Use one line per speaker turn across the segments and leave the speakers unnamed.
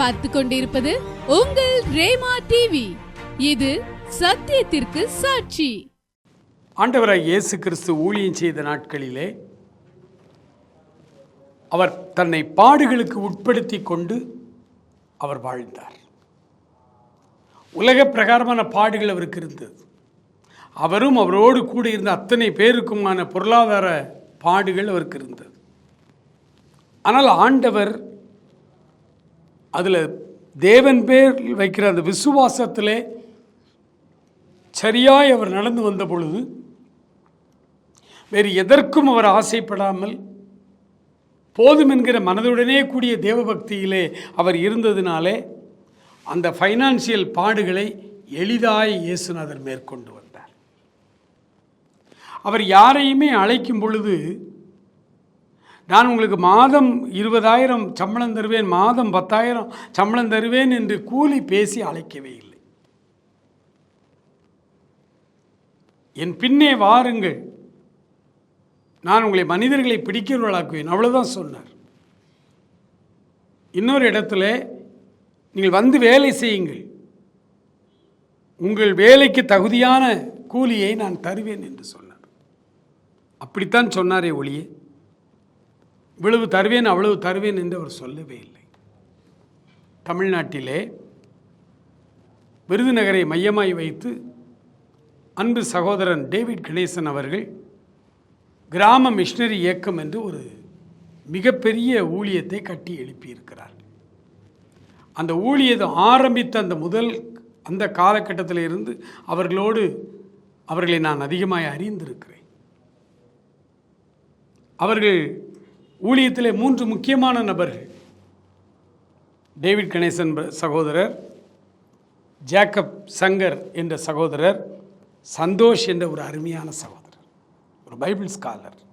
பார்த்து கொண்டிருப்பது உங்கள் ரேமா டிவி இது சத்தியத்திற்கு சாட்சி.
ஆண்டவராய் இயேசு கிறிஸ்து ஊழியம் செய்த நாட்களிலே அவர் தன்னை பாடுகளுக்கு உட்படுத்தி கொண்டு அவர் வாழ்ந்தார். உலக பிரகாரமான பாடுகள் அவருக்கு இருந்தது. அவரும் அவரோடு கூட இருந்த அத்தனை பேருக்குமான பொருளாதார பாடுகள் அவருக்கு இருந்தது. ஆனால் ஆண்டவர் அதில் தேவன் பேர் வைக்கிற அந்த விசுவாசத்திலே சரியாய் அவர் நடந்து வந்த பொழுது வேறு எதற்கும் அவர் ஆசைப்படாமல் போதும் என்கிற மனதுடனே கூடிய தேவபக்தியிலே அவர் இருந்ததினாலே அந்த ஃபைனான்சியல் பாடுகளை எளிதாய் இயேசுநாதர் மேற்கொண்டு வந்தார். அவர் யாரையுமே அழைக்கும் பொழுது நான் உங்களுக்கு மாதம் இருபதாயிரம் சம்பளம் தருவேன் மாதம் பத்தாயிரம் சம்பளம் தருவேன் என்று கூலி பேசி அழைக்கவே இல்லை. என் பின்னே வாருங்கள். நான் உங்களை மனிதர்களை பிடிக்கிறவர்களாக்குவேன் அவ்வளோதான் சொன்னார். இன்னொரு இடத்துல நீங்கள் வந்து வேலை செய்யுங்கள். உங்கள் வேலைக்கு தகுதியான கூலியை நான் தருவேன் என்று சொன்னார். அப்படித்தான் சொன்னாரே ஒளியே இவ்வளவு தருவேன் அவ்வளவு தருவேன் என்று அவர் சொல்லவே இல்லை. தமிழ்நாட்டிலே விருதுநகரை மையமாய் வைத்து அன்பு சகோதரன் டேவிட் கணேசன் அவர்கள் கிராம மிஷினரி இயக்கம் என்று ஒரு மிகப்பெரிய ஊழியத்தை கட்டி எழுப்பியிருக்கிறார். அந்த ஊழியத்தை ஆரம்பித்த அந்த முதல் அந்த காலகட்டத்தில் இருந்து அவர்களோடு அவர்களை நான் அதிகமாக அறிந்திருக்கிறேன். அவர்கள் ஊழியத்திலே மூன்று முக்கியமான நபர்கள். டேவிட் கணேசன் ப- சகோதரர் ஜேக்கப் சங்கர் என்ற சகோதரர் சந்தோஷ் என்ற ஒரு அருமையான சகோதரர் ஒரு பைபிள் ஸ்காலர்.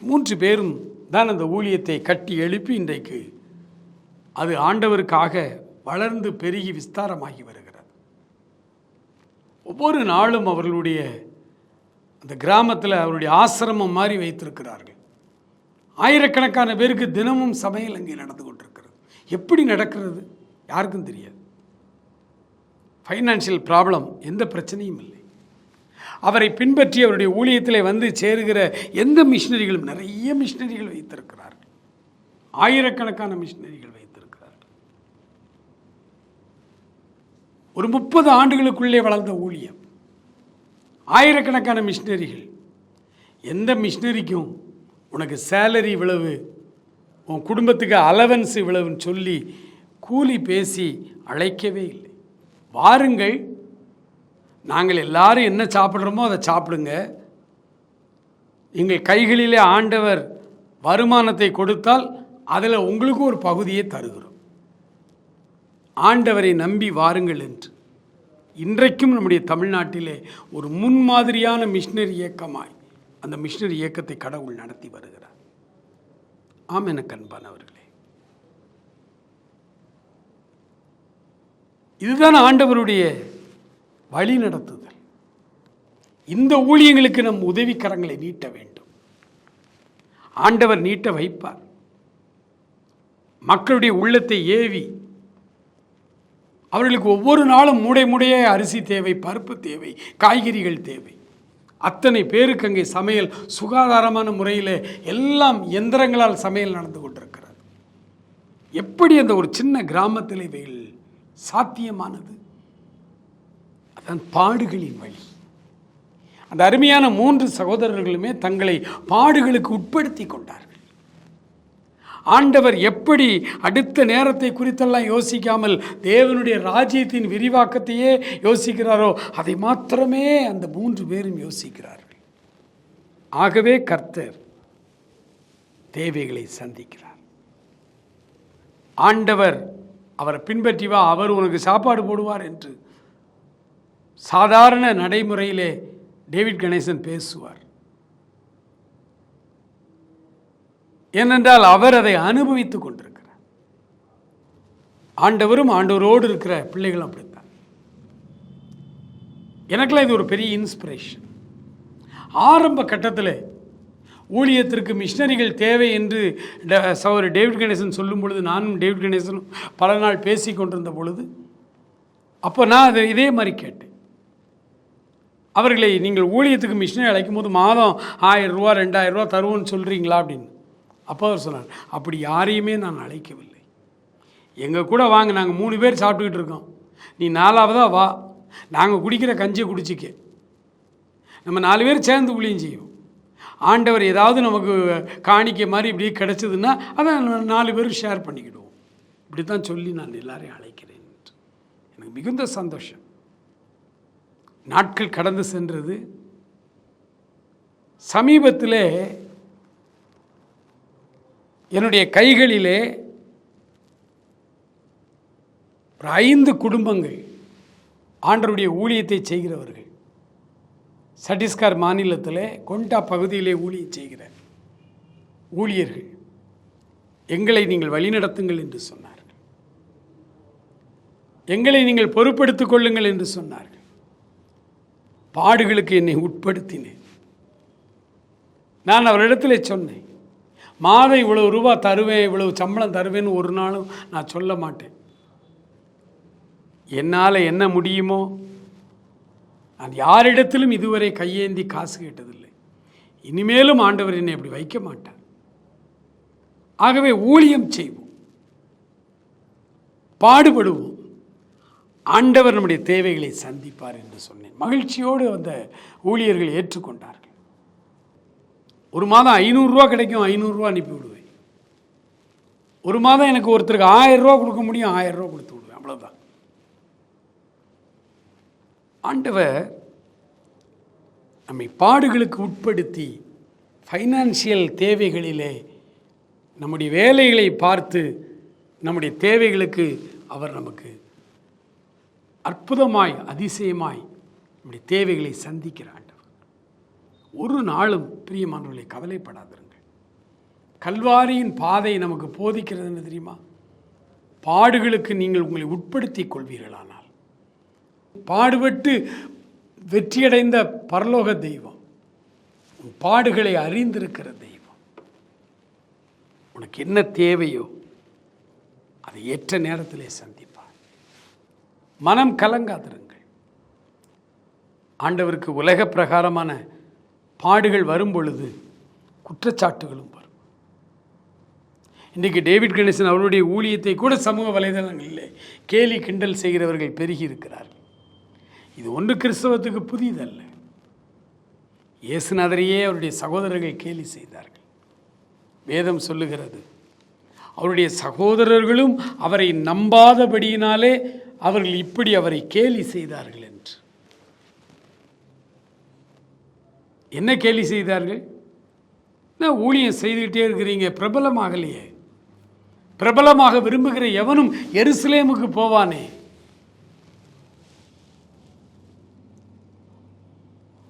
மூன்று பேரும் தான் அந்த ஊழியத்தை கட்டி எழுப்பி இன்றைக்கு அது ஆண்டவருக்காக வளர்ந்து பெருகி விஸ்தாரமாகி வருகிறது. ஒவ்வொரு நாளும் அவர்களுடைய அந்த கிராமத்தில் அவருடைய ஆசிரமம் மாதிரி வைத்திருக்கிறார்கள். ஆயிரக்கணக்கான பேருக்கு தினமும் சமையல் அங்கே நடந்து கொண்டிருக்கிறது. எப்படி நடக்கிறது? யாருக்கும் தெரியாது. ஃபைனான்சியல் ப்ராப்ளம் எந்த பிரச்சனையும் இல்லை. அவரை பின்பற்றி அவருடைய ஊழியத்தில் வந்து சேருகிற எந்த மிஷினரிகளும் நிறைய மிஷினரிகள் வைத்திருக்கிறார்கள் ஆயிரக்கணக்கான மிஷினரிகள் வைத்திருக்கிறார்கள் ஒரு முப்பது ஆண்டுகளுக்குள்ளே வளர்ந்த ஊழியம் ஆயிரக்கணக்கான மிஷினரிகள் எந்த மிஷினரிக்கும் உனக்கு சேலரி இவ்வளவு உன் குடும்பத்துக்கு அலவன்ஸ் இவ்வளவுன்னு சொல்லி கூலி பேசி அழைக்கவே இல்லை. வாருங்கள் நாங்கள் எல்லாரும் என்ன சாப்பிட்றோமோ அதை சாப்பிடுங்க. எங்கள் கைகளிலே ஆண்டவர் வருமானத்தை கொடுத்தால் அதில் உங்களுக்கும் ஒரு பகுதியை தருகிறோம். ஆண்டவரை நம்பி வாருங்கள் என்று. இன்றைக்கும் நம்முடைய தமிழ்நாட்டிலே ஒரு முன்மாதிரியான மிஷினரி இயக்கமாய் அந்த மிஷினரி இயக்கத்தை கடவுள் நடத்தி வருகிறார். ஆம் எனக்கு அன்பானவர்களே இதுதான் ஆண்டவருடைய வழி நடத்துதல். இந்த ஊழியங்களுக்கு நம் உதவிக்கரங்களை நீட்ட வேண்டும். ஆண்டவர் நீட்ட வைப்பார். மக்களுடைய உள்ளத்தை ஏவி அவர்களுக்கு ஒவ்வொரு நாளும் மூடை மூடையே அரிசி தேவை பருப்பு தேவை காய்கறிகள் தேவை. அத்தனை பேருக்கு அங்கே சமையல் சுகாதாரமான முறையில் எல்லாம் எந்திரங்களால் சமையல் நடந்து கொண்டிருக்கிறது. எப்படி அந்த ஒரு சின்ன கிராமத்தில் இவைகள் சாத்தியமானது? அதான் பாடுகளின் வழி. அந்த அருமையான மூன்று சகோதரர்களுமே தங்களை பாடுகளுக்கு உட்படுத்தி கொண்டார்கள். ஆண்டவர் எப்படி அடுத்த நேரத்தை குறித்தெல்லாம் யோசிக்காமல் தேவனுடைய ராஜ்யத்தின் விரிவாக்கத்தையே யோசிக்கிறாரோ அதை மாத்திரமே அந்த மூன்று பேரும் யோசிக்கிறார்கள். ஆகவே கர்த்தர் தேவைகளை சந்திக்கிறார். ஆண்டவர் அவரை பின்பற்றி வா அவர் உனக்கு சாப்பாடு போடுவார் என்று சாதாரண நடைமுறையிலே டேவிட் கணேசன் பேசுவார். ஏனென்றால் அவர் அதை அனுபவித்துக் கொண்டிருக்கிறார். ஆண்டவரும் ஆண்டவரோடு இருக்கிற பிள்ளைகளும் அப்படித்தான். எனக்கெல்லாம் இது ஒரு பெரிய இன்ஸ்பிரேஷன் ஆரம்ப கட்டத்தில் ஊழியத்திற்கு மிஷினரிகள் தேவை என்று ட- டேவிட் கணேசன் சொல்லும் பொழுது நானும் டேவிட் கணேசனும் பல நாள் பேசி கொண்டிருந்த பொழுது அப்போ நான் அதை இதே மாதிரி கேட்டேன். அவர்களை நீங்கள் ஊழியத்துக்கு மிஷினரி அழைக்கும் போது மாதம் ஆயிரம் ரூபா ரெண்டாயிரம் ரூபா தருவோன்னு சொல்கிறீங்களா அப்படின்னு. அப்போ அவர் சொன்னார் அப்படி யாரையுமே நான் அழைக்கவில்லை. எங்கள் கூட வாங்க நாங்கள் மூணு பேர் சாப்பிட்டுக்கிட்டு இருக்கோம். நீ நாலாவதாக வா. நாங்கள் குடிக்கிற கஞ்சியை குடிச்சிக்க. நம்ம நாலு பேர் சேர்ந்து குழியும் செய்யும் ஆண்டவர் ஏதாவது நமக்கு காணிக்க மாதிரி இப்படி கிடச்சதுன்னா அதை நாலு பேரும் ஷேர் பண்ணிக்கிடுவோம். இப்படி தான் சொல்லி நான் எல்லாரையும் அழைக்கிறேன் எனக்கு மிகுந்த சந்தோஷம். நாட்கள் கடந்து சென்றது சமீபத்தில் என்னுடைய கைகளிலே ஒரு ஐந்து குடும்பங்கள் ஆண்டருடைய ஊழியத்தை செய்கிறவர்கள். சட்டீஸ்கர் மாநிலத்தில் கொண்டா பகுதியிலே ஊழியம் செய்கிற ஊழியர்கள். எங்களை நீங்கள் வழிநடத்துங்கள் என்று சொன்னார்கள். எங்களை நீங்கள் பொறுப்படுத்திக் கொள்ளுங்கள் என்று சொன்னார்கள். பாடுகளுக்கு என்னை உட்படுத்தினேன். நான் அவரிடத்தில் சொன்னேன் மாதம் இவ்வளவு ரூபா தருவேன் இவ்வளவு சம்பளம் தருவேன்னு ஒரு நாளும் நான் சொல்ல மாட்டேன். என்னால் என்ன முடியுமோ? நான் யாரிடத்திலும் இதுவரை கையேந்தி காசு கேட்டதில்லை. இனிமேலும் ஆண்டவர் என்னை அப்படி வைக்க மாட்டார். ஆகவே ஊழியம் செய்வோம். பாடுபடுவோம். ஆண்டவர் நம்முடைய தேவைகளை சந்திப்பார் என்று சொன்னேன். மகிழ்ச்சியோடு அந்த ஊழியர்கள் ஏற்றுக்கொண்டார்கள். ஒரு மாதம் ஐநூறுரூவா கிடைக்கும் ஐநூறுரூவா அனுப்பி விடுவேன். ஒரு மாதம் எனக்கு ஒருத்தருக்கு ஆயிரம் ரூபா கொடுக்க முடியும் ஆயிரம் ரூபா கொடுத்து விடுவேன் அவ்வளோதான் ஆண்டவர் நம்மை பாடுகளுக்கு உட்படுத்தி ஃபைனான்சியல் தேவைகளிலே நம்முடைய வேலைகளை பார்த்து நம்முடைய தேவைகளுக்கு அவர் நமக்கு அற்புதமாய் அதிசயமாய் நம்முடைய தேவைகளை சந்திக்கிறார். ஒரு நாளும் பிரியமானவர்களை கவலைப்படாதிருங்கள். கல்வாரியின் பாதை நமக்கு போதிக்கிறது என்ன தெரியுமா? பாடுகளுக்கு நீங்கள் உங்களை உட்படுத்திக் கொள்வீர்களானால். பாடுபட்டு வெற்றியடைந்த பரலோக தெய்வம் உன் பாடுகளை அறிந்திருக்கிற தெய்வம். உனக்கு என்ன தேவையோ அதை ஏற்ற நேரத்திலே சந்திப்பார். மனம் கலங்காதிருங்கள். ஆண்டவருக்கு உலக பிரகாரமான பாடுகள் வரும் பொழுது குற்றச்சாட்டுகளும் வரும். இன்றைக்கு டேவிட் கணேசன் அவருடைய ஊழியத்தை கூட சமூக வலைதளங்களில் கேலி கிண்டல் செய்கிறவர்கள் பெருகி இருக்கிறார்கள். இது ஒன்று கிறிஸ்தவத்துக்கு புதியதல்ல இயேசுநாதரையே அவருடைய சகோதரர்கள் கேலி செய்தார்கள். வேதம் சொல்லுகிறது அவருடைய சகோதரர்களும் அவரை நம்பாதபடியினாலே அவர்கள் இப்படி அவரை கேலி செய்தார்கள் என்று. என்ன கேலி செய்தார்கள்? என்ன ஊழியம் செய்துக்கிட்டே இருக்கிறீங்க? பிரபலமாகலையே. பிரபலமாக விரும்புகிற எவனும் எருசலேமுக்கு போவானே?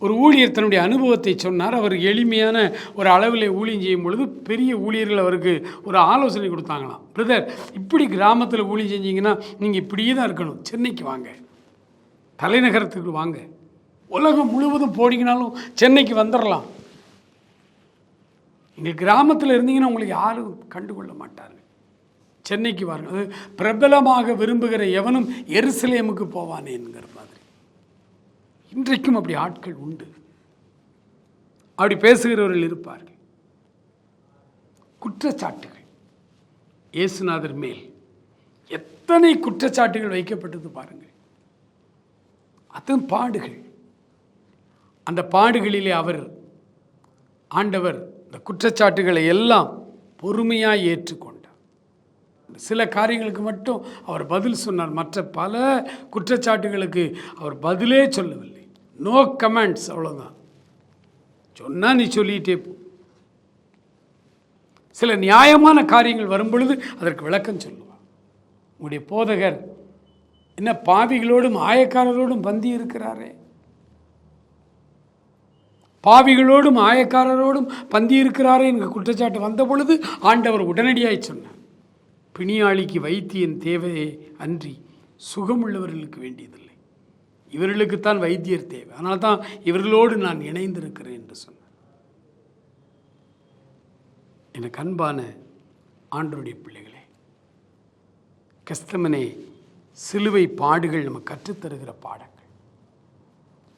ஒரு ஊழியர் தன்னுடைய அனுபவத்தை சொன்னார். அவர் எளிமையான ஒரு அளவில் ஊழியம் செய்யும் பொழுது பெரிய ஊழியர்கள் அவருக்கு ஒரு ஆலோசனை கொடுத்தாங்களாம். பிரதர் இப்படி கிராமத்தில் ஊழியம் செஞ்சீங்கன்னா நீங்கள் இப்படியே தான் இருக்கணும். சென்னைக்கு வாங்க. தலைநகரத்துக்கு வாங்க. உலகம் முழுவதும் போனீங்கனாலும் சென்னைக்கு வந்துடலாம் இங்கே கிராமத்தில் இருந்தீங்கன்னா உங்களுக்கு யாரும் கண்டுகொள்ள மாட்டாங்க. சென்னைக்கு வாருங்க. அது பிரபலமாக விரும்புகிற எவனும் எருசலேமுக்கு போவானேங்கிற மாதிரி. இன்றைக்கும் அப்படி ஆட்கள் உண்டு. அப்படி பேசுகிறவர்கள் இருப்பார்கள். குற்றச்சாட்டுகள். இயேசுநாதர் மேல் எத்தனை குற்றச்சாட்டுகள் வைக்கப்பட்டது பாருங்கள். அதுவும் பாடுகள். அந்த பாடுகளிலே அவர் ஆண்டவர் இந்த குற்றச்சாட்டுகளை எல்லாம் பொறுமையாக ஏற்றுக்கொண்டார். சில காரியங்களுக்கு மட்டும் அவர் பதில் சொன்னார் மற்ற பல குற்றச்சாட்டுகளுக்கு அவர் பதிலே சொல்லவில்லை. நோ கமெண்ட்ஸ் அவ்வளோதான் சொன்னால் நீ சொல்லிகிட்டே போ. சில நியாயமான காரியங்கள் வரும்பொழுது அதற்கு விளக்கம் சொல்லுவார். உங்களுடைய போதகர் என்ன பாவிகளோடும் ஆயக்காரரோடும் பந்தி இருக்கிறாரே? பாவிகளோடும் ஆயக்காரரோடும் பந்தியிருக்கிறாரே என்கிற குற்றச்சாட்டு வந்த பொழுது ஆண்டவர் உடனடியாய் சொன்னார். பிணியாளிக்கு வைத்தியன் தேவையே அன்றி சுகமுள்ளவர்களுக்கு வேண்டியதில்லை. இவர்களுக்குத்தான் வைத்தியர் தேவை. அதனால் தான் இவர்களோடு நான் இணைந்திருக்கிறேன் என்று சொன்னார். எனக்கு அன்பான ஆண்டருடைய பிள்ளைகளே கஸ்தமனே சிலுவை பாடுகள் நம்ம கற்றுத்தருகிற பாடங்கள்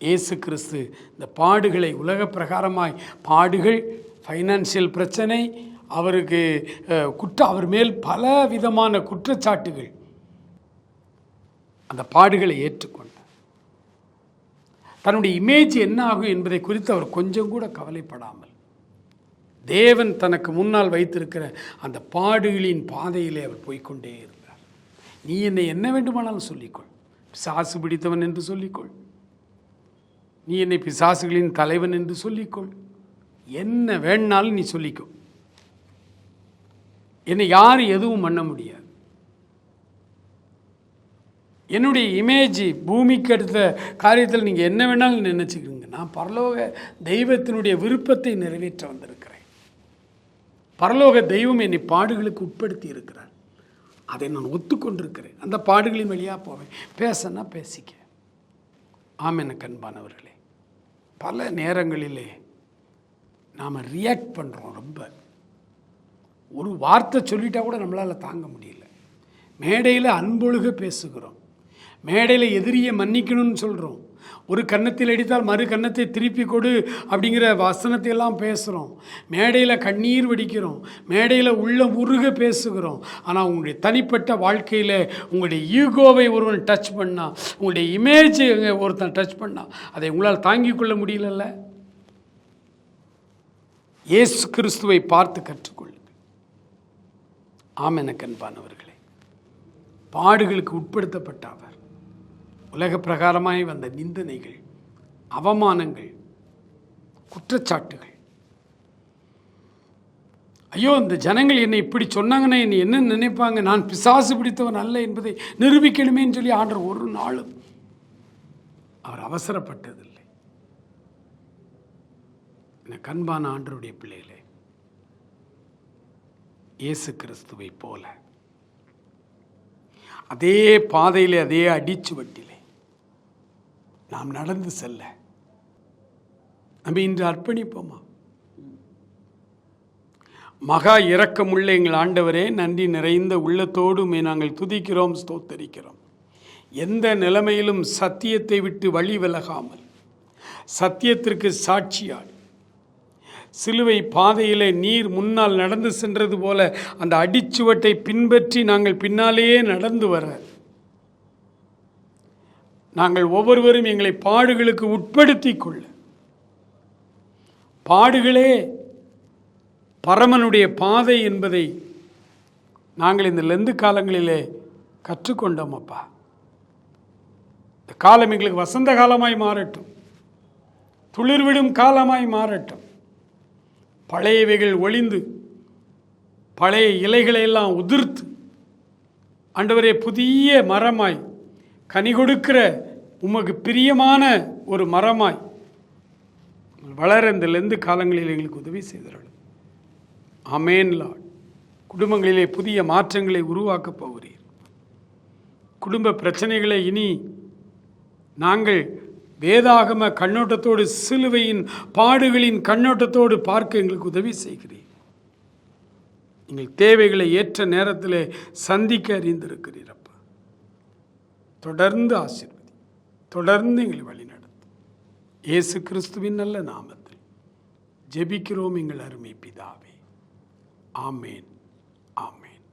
இயேசு கிறிஸ்து இந்த பாடுகளை உலக பிரகாரமாய் பாடுகள் ஃபைனான்சியல் பிரச்சனை அவருக்கு குற்ற அவர் மேல் பல விதமான குற்றச்சாட்டுகள். அந்த பாடுகளை ஏற்றுக்கொண்டார் தன்னுடைய இமேஜ் என்ன ஆகும் என்பதை குறித்து அவர் கொஞ்சம் கூட கவலைப்படாமல். தேவன் தனக்கு முன்னால் வைத்திருக்கிற அந்த பாடுகளின் பாதையிலே அவர் போய்க்கொண்டே இருந்தார். நீ என்னை என்ன வேண்டுமானாலும் சொல்லிக்கொள். சாசு பிடித்தவன் என்று சொல்லிக்கொள். நீ என்னை பிசாசுகளின் தலைவன் என்று சொல்லிக்கொள். என்ன வேணாலும் நீ சொல்லிக்கோ. என்னை யாரும் எதுவும் பண்ண முடியாது. என்னுடைய இமேஜ் பூமிக்கு அடுத்த காரியத்தில் நீங்கள் என்ன வேணாலும் நினச்சிக்கிறீங்க நான் பரலோக தெய்வத்தினுடைய விருப்பத்தை நிறைவேற்ற வந்திருக்கிறேன். பரலோக தெய்வம் என்னை பாடுகளுக்கு உட்படுத்தி இருக்கிறார். அதை நான் ஒத்துக்கொண்டிருக்கிறேன். அந்த பாடுகளின் வழியாக போவேன். பேசன்னா பேசிக்க. ஆமென கண்பானவர்களே பல நேரங்களிலே நாம் ரியாக்ட் பண்ணுறோம் ரொம்ப. ஒரு வார்த்தை சொல்லிட்டா கூட நம்மளால் தாங்க முடியல. மேடையில் அன்பொழுக பேசுகிறோம். மேடையில் எதிரியை மன்னிக்கணும்னு சொல்கிறோம் ஒரு கன்னத்தில் அடித்தால் மறு கன்னத்தை திருப்பி கொடு அப்படிங்கிற வசனத்தை எல்லாம் பேசுகிறோம் மேடையில் கண்ணீர் வடிக்கிறோம். மேடையில் உள்ள முருக பேசுகிறோம். ஆனால் உங்களுடைய தனிப்பட்ட வாழ்க்கையில் உங்களுடைய ஈகோவை ஒருவன் டச் பண்ணா உங்களுடைய இமேஜ் ஒருத்தன் டச் பண்ணா அதை உங்களால் தாங்கிக் கொள்ள முடியலல்ல? இயேசு கிறிஸ்துவை பார்த்து கற்றுக்கொள்ளுங்கள். ஆமென கண்பானவர்களே பாடுகளுக்கு உட்படுத்தப்பட்ட அவர் உலக பிரகாரமாய் வந்த நிந்தனைகள் அவமானங்கள் குற்றச்சாட்டுகள். ஐயோ இந்த ஜனங்கள் என்னை இப்படி சொன்னாங்கன்னா என்னை என்ன நினைப்பாங்க? நான் பிசாசு பிடித்தவன் அல்ல என்பதை நிரூபிக்கணுமேன்னு சொல்லி ஆண்டர் ஒரு நாளும் அவர் அவசரப்பட்டதில்லை. எனக்கு கண்பான ஆண்டருடைய பிள்ளைகளே இயேசு கிறிஸ்துவை போல அதே பாதையிலே அதே அடிச்சுவட்டிலே நாம் நடந்து செல்ல. நம்ம இன்று அர்ப்பணிப்போமா? மகா இரக்கமுள்ள எங்கள் ஆண்டவரே நன்றி நிறைந்த உள்ளத்தோடும் நாங்கள் துதிக்கிறோம் ஸ்தோத்தரிக்கிறோம். எந்த நிலைமையிலும் சத்தியத்தை விட்டு வழி விலகாமல் சத்தியத்திற்கு சாட்சியால் சிலுவை பாதையிலே நீர் முன்னால் நடந்து சென்றது போல அந்த அடிச்சுவட்டை பின்பற்றி நாங்கள் பின்னாலேயே நடந்து வர நாங்கள் ஒவ்வொருவரும் எங்களை பாடுகளுக்கு உட்படுத்தி கொள்ள பாடுகளே பரமனுடைய பாதை என்பதை நாங்கள் இந்த லெந்து காலங்களிலே கற்றுக்கொண்டோம் அப்பா. இந்த காலம் எங்களுக்கு வசந்த காலமாய் மாறட்டும். துளிர்விடும் காலமாய் மாறட்டும். பழையவைகள் ஒளிந்து பழைய இலைகளை எல்லாம் உதிர்த்து ஆண்டவரே புதிய மரமாய் கனி கொடுக்கிற உமக்கு பிரியமான ஒரு மரமாய் வளர இந்த லெந்து காலங்களில் எங்களுக்கு உதவி செய்தார்கள் அமேன் லார்ட். குடும்பங்களிலே புதிய மாற்றங்களை உருவாக்கப் போகிறீர். குடும்ப பிரச்சனைகளை இனி நாங்கள் வேதாகம கண்ணோட்டத்தோடு சிலுவையின் பாடுகளின் கண்ணோட்டத்தோடு பார்க்க எங்களுக்கு உதவி செய்கிறீர். எங்கள் தேவைகளை ஏற்ற நேரத்தில் சந்திக்க அறிந்திருக்கிறீர். தொடர்ந்து ஆசீர்வதி தொடர்ந்து எங்களை வழிநடத்தும் இயேசு கிறிஸ்துவின் நல்ல நாமத்தில் ஜெபிக்கிறோம் எங்கள் அருமை பிதாவே ஆமேன் ஆமேன்